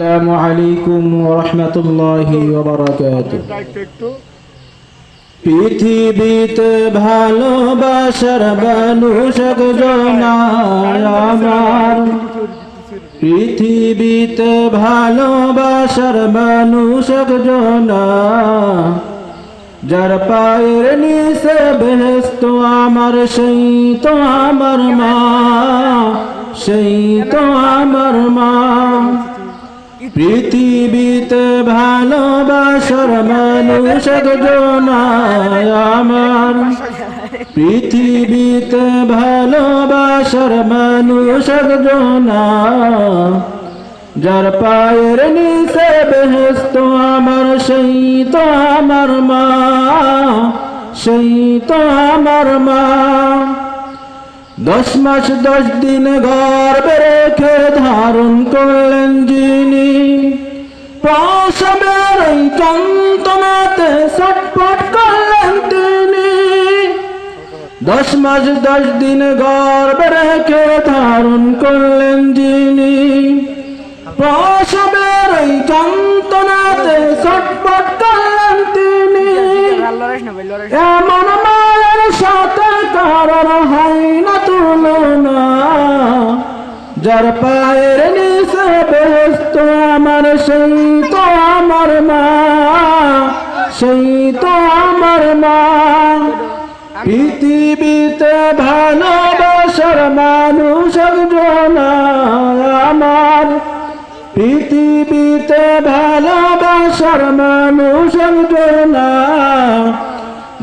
السلام عليكم ورحمة الله وبركاته পৃথিবীতে ভালোবাসার মানুষ একজন আমার পৃথিবীতে ভালোবাসার মানুষ একজন যার পায়ের নিচে বেহেস্ত আমার সেই তো আমার মা সেই তো আমার মা পৃথিবীতে ভালোবাসার মানুষ একজন আমার। পৃথিবীতে ভালোবাসার মানুষ একজন যার পায়ের নিচে বেহেস্ত আমার সেই তো আমার মা সেই তো আমার মা। দশ মাস দশ দিন গর্বে রেখে ধারণ করলেন যিনি। প্রসবের যন্ত্রণাতে করলেন তিনি। দশ মাস দশ দিন গর্বে রেখে ধারণ করলেন যিনি। প্রসবের যন্ত্রণাতে ছটফট করলেন তিনি। এমন মায়ের যার পায়ের নিচে ব্যস্ত আমার, সেই তো আমার মা। সেই তো আমার মা। পৃথিবীতে ভালোবাসার মানুষ একজন আমার। পৃথিবীতে ভালোবাসার মানুষ একজন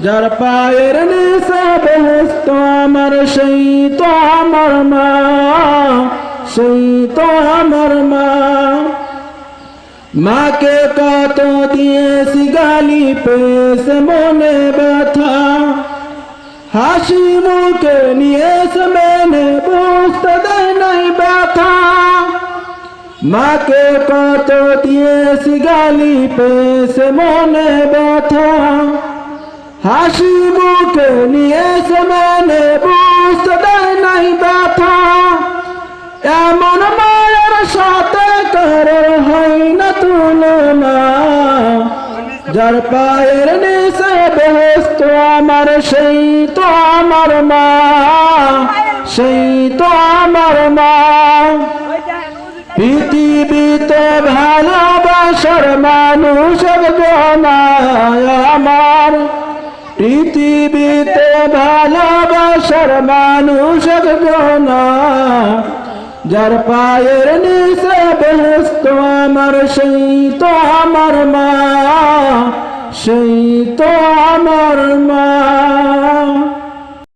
যার পায়ের নিচে বেহেস্ত আমার, সেই তো আমার মা। সেই তো আমার মা মাকে কত দিয়েছি গালি পেয়েছে মনে ব্যথা হাসি মুখে নিয়েছে মেনে বুঝতে দেয় নাই ব্যথা মাকে কত দিয়েছি গালি পেয়েছে মনে ব্যথা হাসি মুখে নিয়েছে মানে বুঝতে দেয় নাই ব্যথা এমন মায়ের সাথে কারও হয় না তুলনা। যার পায়ের নিচে বেহস্ত আমার, সেই তো আমার মা। সেই তো আমার মা। পৃথিবীতে ভালোবাসার মানুষ আমার। পৃথিবীতে ভালোবাসার মানুষ একজন যার পায়ের নিচে ব্যস্ত আমার সেই তো আমার মা সেই তো আমার মা।